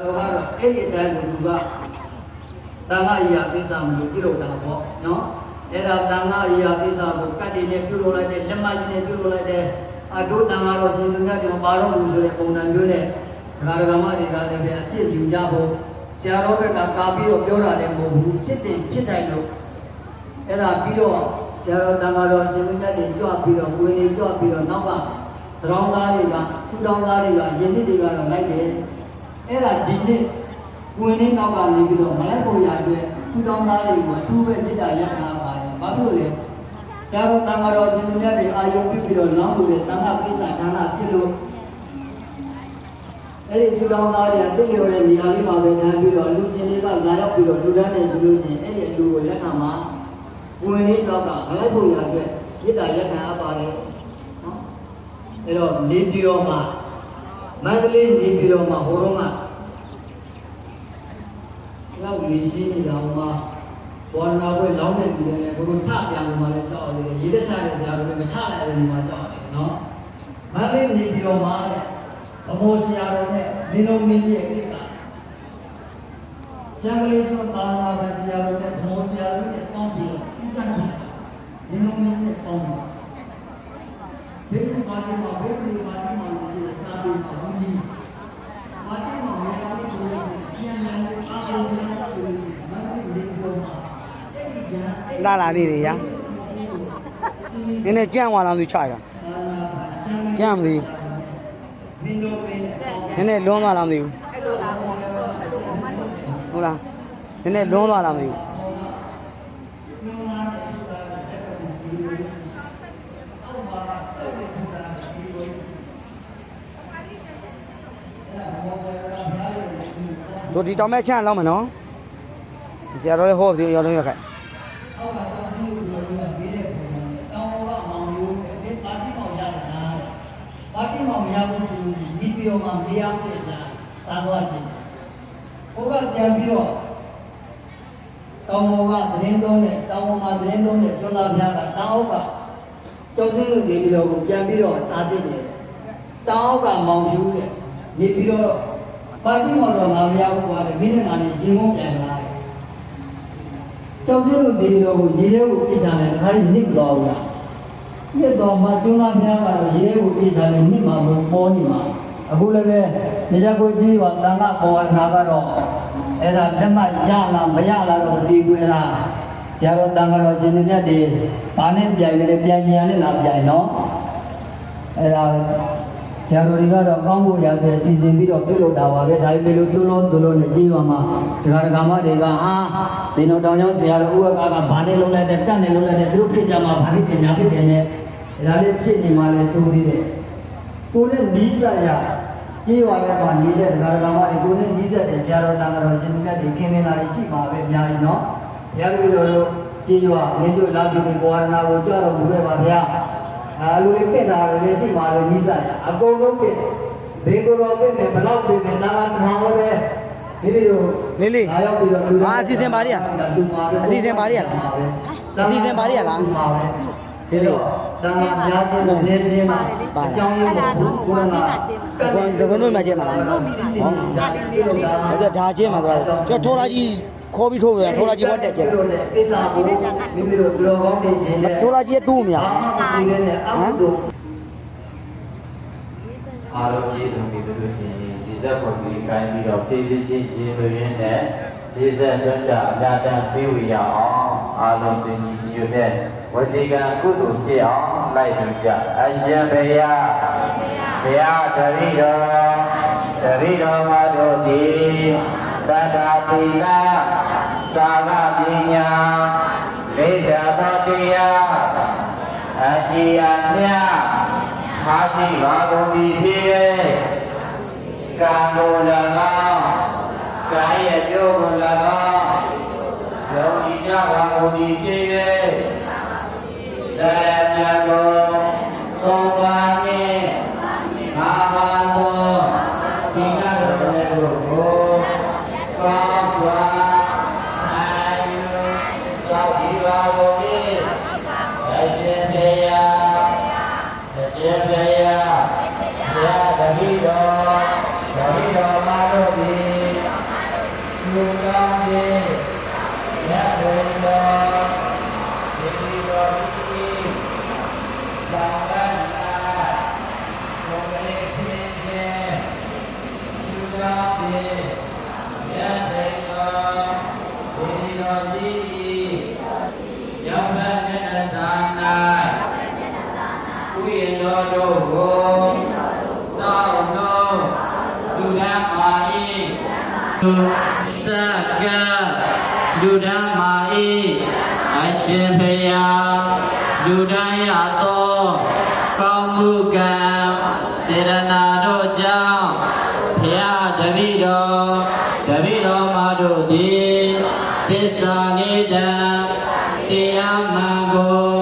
တော့ကတော့အဲ့ဒီအတိုင်းကိုသူကတန်ခါအရာကိစ္စမလို့ပြုလုပ်တာပေါ့နော်အဲ့ဒါတန်ခါအရာကိစ္စကိုကတ်တင်နဲ့ပြုလုပ်လိုက်တဲ့လက်မကြီးနဲ့ပြုလုပ်လိုက်တဲ့အတို့တန်ခါတော်ရှင်သူမြတ်တွေမပါတော့ဘူးဆိုတဲ့ပုံစံမျိုးနဲ့ဒကာဒကာမတွေကလည်းပဲအပြစ်ယူကြဖို့ဆရာတော်ဘက်ကကာပြီးတော့ပြောတာလည်းမဟုတ်ဘူးဖြစ်တင်ဖြစ်တိုင်းလို့အဲ့ဒါပြီးတော့ဆရာတော်တန်ခါတော်ရှင်သူမြတ်တွေကြွပြီးတော့ကိုယ်တွေကြွပြီးတော့နောက်ကသရောင်းသားတွေကဆူတောင်းသားတွေကယင်းနစ်တွေကတော့လိုက်တယ် အဲ့ဒါဒီနေ့ဝင်နေနောက်ကနေပြီးတော့မလိုက်ဖို့ရအတွက်စူတောင်းသားတွေကိုအထူးပဲမေတ္တာရပ်ထားပါတယ်။ဘာဖြစ်လို့လဲ။ဆရာတော်တန်ဃာတော်ရှင်သူမြတ်တွေအာယုံပြပြီးတော့လောင်းလို့တဲ့တန်ခါကိစ္စဒါနဖြစ်လို့အဲ့ဒီစူတောင်းသားတွေကတိတ်လျော်တဲ့နေရာလေးမှာပဲညာပြီးတော့လူရှင်တွေကလာရောက်ပြီးတော့လူတန်းနေဆိုလို့ရှိရင်အဲ့ဒီအလူကိုလက်ခံမှာဝင်နေနောက်ကမလိုက်ဖို့ရအတွက်မေတ္တာရပ်ထားပါတယ်။နော်။အဲ့တော့နေပြည်တော်မှာမန္တလေးနေပြည်တော်မှာဟိုတုန်းက လောက်လေးရှင်းနေတာဟိုမှာဘောရနာဘွဲလောင်းတဲ့လူတွေလည်းဘုရားထပြန်လို့မှလည်းကြောက်ရတယ်ရေတက်ချတဲ့ဆရာတို့လည်းမချလိုက်ဘူးဒီမှာကြောက်ရတယ်နော်မန္တလေးနေပြည်တော်မှာတဲ့ဘမောဆရာတော်နဲ့မင်းလုံးမင်းကြီးရဲ့ကိစ္စဆရာကလေးတို့ပါလာတဲ့ဆရာတော်နဲ့ဘမောဆရာတို့နဲ့ပေါင်းပြီးတော့စိတ်ကမ်းတယ်မင်းလုံးမင်းကြီးနဲ့ပေါင်းပြီးဘယ်လိုပါတီမှာဘယ်လိုပါတီမှာလို့ဆိုစာပေမှာဘူးကြီးပါတီမှာမရဘူးဆိုရင်ပြန်ပြန်အားလုံးပြန်ဆိုရင်မန္တလေးနေပေါ်မှာအဲ့ဒီညာအဲ့ လာလာလေးတွေရနည်းနည်းကြမ်းသွားလားသူချရတာကြမ်းမသိမင်းတို့ပဲနဲ့ပေါင်းဘူးနည်းနည်းလွန်းသွားလားမသိဘူးအဲ့လိုလားပေါ့အဲ့လိုမှတ်လို့ဟုတ်လားနည်းနည်းလွန်းသွားလားမသိဘူးတို့ဒီတောင်မဲ့ချမ်းလောက်မယ်နော်ဆရာတော်လည်းဟောပြီးရောလုံးရခိုင် အောက်ကတောင်းစုလို့ပြောရတဲ့ဘေးတဲ့ပုံစံနဲ့တောင်းဘောကမောင်မျိုးတဲ့ပါတီမောင်ရတာပါတီ မောင်မရဘူးဆိုရင်ဒီပြီးတော့မှမရဘူးလေညာသာသွားချင်းဟိုကပြန်ပြီးတော့တောင်ပေါ်ကသတင်းသုံးတဲ့တောင်ပေါ်မှာသတင်းသုံးတဲ့ကျွန်းသားဘုရားကတောင်အောက်ကကျောင်းစင်းလူကြီးတော်ကိုပြန်ပြီးတော့စားစစ်တယ်။တောင်အောက်ကမောင်ဖြူတဲ့နေပြီးတော့ပါတီမော်တော်ငါမရဘူးကွာတဲ့မိနစ်ငါနဲ့ရင်မုန်းပြန်လာတယ်။ကျောင်းစင်းလူကြီးတော်ကိုရေထဲကိုပြစ်ချတယ်ဒါခါကြီးနစ်တော်ဘူးလား။ နစ်တော်မှာကျွန်းသားဘုရားကတော့ရေထဲကိုပြစ်ချတယ်နစ်မှာမပေါ်နေမှာအခုလည်းပဲနေကြကိုကြီးပါတန်ခါပေါ်ဝနာကတော့အဲ့ဒါလက်မရလားမရလားတော့မသိဘူးအဲ့ဒါဆရာတော်တန်ခါတော်ရှင်မြတ်တွေဘာနဲ့ပြိုင်လဲပြန်ညာနဲ့လာပြိုင်နော်အဲ့ဒါဆရာတော်တွေကတော့ကောင်းဖို့ရပဲစီစဉ်ပြီးတော့ပြုလုပ်တာပါပဲဒါပေမဲ့လို့သူလုံးသူလုံးနဲ့ကြီးပါမှာဒကာဒကာမတွေကဟာဒီတော့တောင်ကျောင်းဆရာတော်ဥက္ကကဘာနဲ့လုံးလိုက်တဲ့တက်နဲ့လုံးလိုက်တဲ့သူတို့ဖြစ်ကြမှာဘာဖြစ်တယ်ညာဖြစ်တယ်နဲ့ ဒါလေးဖြစ်နေမှလဲစိုးသေးတယ်ကိုယ်နဲ့နီးစပ်ရကြေးဝါထဲမှာနေတဲ့ဒကာဒကာမတွေကိုနဲ့နီးစပ်တဲ့ဆရာတော်တန်ခါတော်ရှင်မြတ်တွေခင်မင်လာတွေရှိပါပဲအများကြီးနော်ဘုရားပြည်တော်တို့ကြေးဝါလင်းတို့လာပြီးဒီဘောရနာကိုကြွတော်မူခဲ့ပါဗျာအဲလူတွေပြင့်တာလည်းရှိပါပဲနီးစပ်ရအကုန်လုံးပြင့်ဘေကိုယ်တော်ပြင့်မယ်ဘလောက်ပြင့်မယ်နာမထောင်လည်းပဲမိမိတို့လေးလေးလာရောက်ပြီးတော့လူဟာအစီအစဉ်ပါလိရလူမှာပဲအစီအစဉ်ပါလိရလားအစီအစဉ်ပါလိရလားလူမှာပဲဒီလိုတ န်ခါများခြင်းနဲ့နေခြင်းမှာအကြောင်းရင်းကိုဘုရားကဘယ်ဘယ်လိုမှကျဲမှာလားဟုတ်ဟုတ်ကဲ့ဒါကျဲမှာတော့ကျွန်တော်ထိုးလာကြီးခေါ်ပြီးထိုးပြန်ထိုးလာကြီးဝတ်တက်ကျဲတို့လည်းကိစ္စကိုမိမိတို့ပြောကောင်းနေခြင်းနဲ့ထိုးလာကြီးတူးမရဘာမှမသိနဲ့အမှုတို့အားလုံးရည်သူတွေလို့ရှိရင်ဇေဇက်ပေါ်ပြီးကိုင်းပြီးတော့ဖြည်းဖြည်းချင်းရှင်လို့ရင်းနဲ့ ဇေဇက်တွန်းချအလားတန်ပေးဝေရအောင်အားလုံးသင်ကြီးမျိုးနဲ့ဝစီကံကုသိုလ်ဖြစ်အောင်လိုက်ကြကြအရှင်ဘုရားဘုရားတရိတော်တရိတော်မတို့သည်တတာတိလာသာဝပညာလေဓာတတရားအကြည်အမြတ်သာရှိပါကုန်သည်ဖြစ်၍ကာမိုလလော ကာယကျိုးကို၎င်းယုံကြည်ကြပါကုန်သည်ဖြစ်၍တရားမြတ်ကိုသုံးပါးနှင့်မာမာသောဒီကရတဲ့ကိုကောင်းစွာအာယုသောဒီပါကုန်သည်အရှင်တရား အရှင်ဘုရားဘုရားတပည့်တော်တပည့်တော်မတို့သည် ယသိတောဒီတော်ကြည်ယောဘမျက်နှာသာ၌ဥယျာဉ် တော်တို့ကိုသောက်လုံးလူဓမ္မာ၏သူစကလူဓမ္မာ၏အရှင်ဖယားလူတိုင်းရသောကောင်းမှုကံစေရနာတို့ကြောင့်ဖယားတပည့်တော်တပည့်တော်မတို့သည်သစ္စာလေးတံတရားမှန်ကို